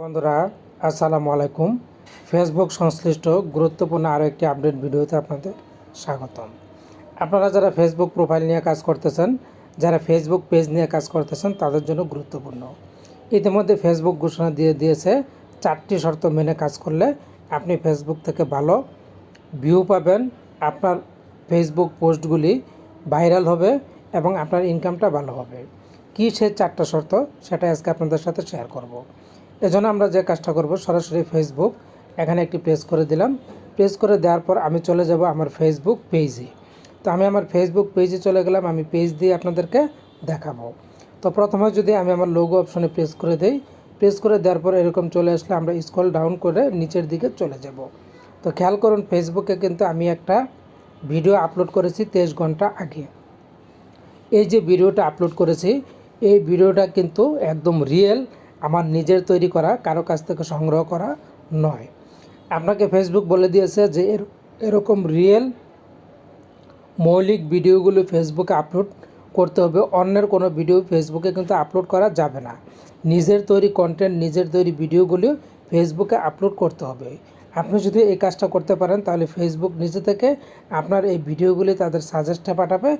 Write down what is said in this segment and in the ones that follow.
বন্ধুরা, আসসালামু আলাইকুম। ফেসবুক সংশ্লিষ্ট গুরুত্বপূর্ণ আরও একটি আপডেট ভিডিওতে আপনাদের স্বাগতম। আপনারা যারা ফেসবুক প্রোফাইল নিয়ে কাজ করতেছেন, যারা ফেসবুক পেজ নিয়ে কাজ করতেছেন, তাদের জন্য গুরুত্বপূর্ণ। ইতিমধ্যে ফেসবুক ঘোষণা দিয়ে দিয়েছে, চারটি শর্ত মেনে কাজ করলে আপনি ফেসবুক থেকে ভালো ভিউ পাবেন, আপনার ফেসবুক পোস্টগুলি ভাইরাল হবে এবং আপনার ইনকামটা ভালো হবে। কী সে চারটা শর্ত সেটা আজকে আপনাদের সাথে শেয়ার করব। এজন্য আমরা যে কাজটা করব, সরাসরি ফেসবুক এখানে একটি প্রেস করে দিলাম। প্রেস করে দেওয়ার পর আমি চলে যাব আমার ফেসবুক পেজে তো আমি আমার ফেসবুক পেজে চলে গেলাম, আমি পেজ দিয়ে আপনাদেরকে দেখাবো। তো প্রথমে যদি আমি আমার লোগো অপশনে প্রেস করে দেই প্রেস করে দেওয়ার পর এরকম চলে আসলে আমরা স্ক্রল ডাউন করে নিচের দিকে চলে যাব। তো খেয়াল করুন ফেসবুকে কিন্তু আমি একটা ভিডিও আপলোড করেছি তেইশ ঘণ্টা আগে। এই যে ভিডিওটা আপলোড করেছি, এই ভিডিওটা কিন্তু একদম রিয়েল আমার নিজের তৈরি করা, কারও কাছ থেকে সংগ্রহ করা নয়। আপনাকে ফেসবুক বলে দিয়েছে যে এর, এরকম রিয়েল মৌলিক ভিডিওগুলো ফেসবুকে আপলোড করতে হবে, অন্যের কোনো ভিডিও ফেসবুকে কিন্তু আপলোড করা যাবে না। নিজের তৈরি কন্টেন্ট নিজের তৈরি ভিডিওগুলো ফেসবুকে আপলোড করতে হবে। আপনি যদি এই কাজটা করতে পারেন, তাহলে ফেসবুক নিজে থেকে আপনার এই ভিডিওগুলি তাদের সাজেস্টে পাঠাবে,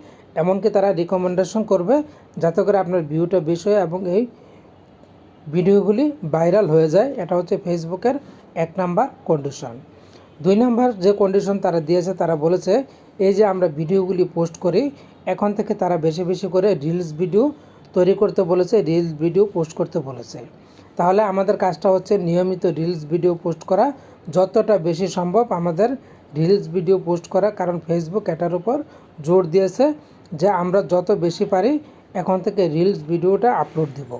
এমনকি তারা রিকমেন্ডেশন করবে, যাতে করে আপনার ভিউটা বেশি হয় এবং এই ভিডিওগুলি ভাইরাল হয়ে যায়, এটা হচ্ছে ফেসবুকের এক নাম্বার কন্ডিশন দুই নাম্বার যে কন্ডিশন তারা দিয়েছে, তারা বলেছে, এই যে আমরা ভিডিওগুলি পোস্ট করি, এখন থেকে তারা বেশি বেশি করে রিলস ভিডিও তৈরি করতে বলেছে রিলস ভিডিও পোস্ট করতে বলেছে। তাহলে আমাদের কাজটা হচ্ছে নিয়মিত রিলস ভিডিও পোস্ট করা, যতটা বেশি সম্ভব আমাদের রিলস ভিডিও পোস্ট করা, কারণ ফেসবুক এটার উপর জোর দিয়েছে যে আমরা যত বেশি পারি, এখন থেকে রিলস ভিডিওটা আপলোড দেব।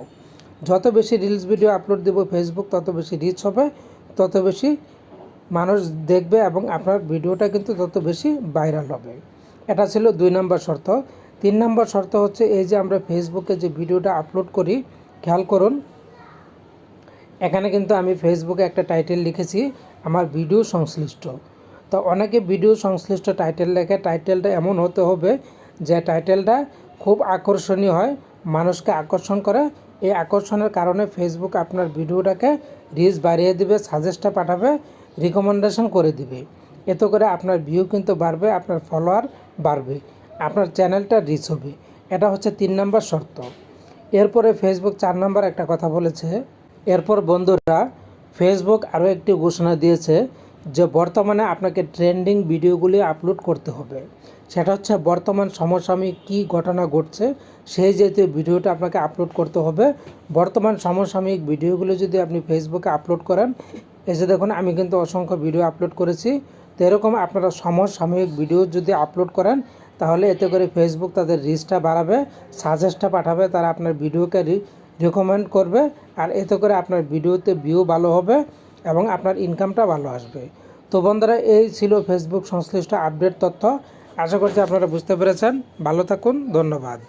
যত বেশি রিলস ভিডিও আপলোড দেব ফেসবুক তত বেশি রিচ হবে, তত বেশি মানুষ দেখবে এবং আপনার ভিডিওটা কিন্তু তত বেশি ভাইরাল হবে। এটা ছিল দুই নম্বর শর্ত। তিন নম্বর শর্ত হচ্ছে এই যে আমরা ফেসবুকে যে ভিডিওটা আপলোড করি, খেয়াল করুন, এখানে কিন্তু আমি ফেসবুকে একটা টাইটেল লিখেছি, আমার ভিডিও সংশ্লিষ্ট। তো অনেকে ভিডিও সংশ্লিষ্ট টাইটেল লেখে টাইটেলটা এমন হতে হবে যে টাইটেলটা খুব আকর্ষণীয় হয়, মানুষকে আকর্ষণ করে এই আকর্ষণের কারণে ফেসবুক আপনার ভিডিওটাকে রিচ বাড়িয়ে দিবে সাজেস্টটা পাঠাবে রিকমেন্ডেশন করে দিবে। এতে করে আপনার ভিউ কিন্তু বাড়বে, আপনার ফলোয়ার বাড়বে, আপনার চ্যানেলটা রিচ হবে। এটা হচ্ছে তিন নম্বর শর্ত। এরপরে ফেসবুক চার নম্বর একটা কথা বলেছে। এরপর বন্ধুরা ফেসবুক আরও একটি ঘোষণা দিয়েছে যে বর্তমানে আপনাকে ট্রেন্ডিং ভিডিওগুলি আপলোড করতে হবে। সেটা হচ্ছে বর্তমান সমসাময়িক কী ঘটনা ঘটছে, সেই জাতীয় ভিডিওটা আপনাকে আপলোড করতে হবে। বর্তমান সমসাময়িক ভিডিওগুলো যদি আপনি ফেসবুকে আপলোড করেন যে দেখুন, আমি কিন্তু অসংখ্য ভিডিও আপলোড করেছি। তো এরকম আপনারা সমসাময়িক ভিডিও যদি আপলোড করেন, তাহলে এতে করে ফেসবুক তাদের রিচটা বাড়াবে সাজেস্টটা পাঠাবে, তারা আপনার ভিডিওকে রিকমেন্ড করবে, আর এতে করে আপনার ভিডিওতে ভিউ ভালো হবে এবং আপনার ইনকামটা ভালো আসবে। তো বন্ধুরা, এই ছিল ফেসবুক সংশ্লিষ্ট আপডেট তথ্য। আশা করছি আপনারা বুঝতে পেরেছেন। ভালো থাকুন ধন্যবাদ।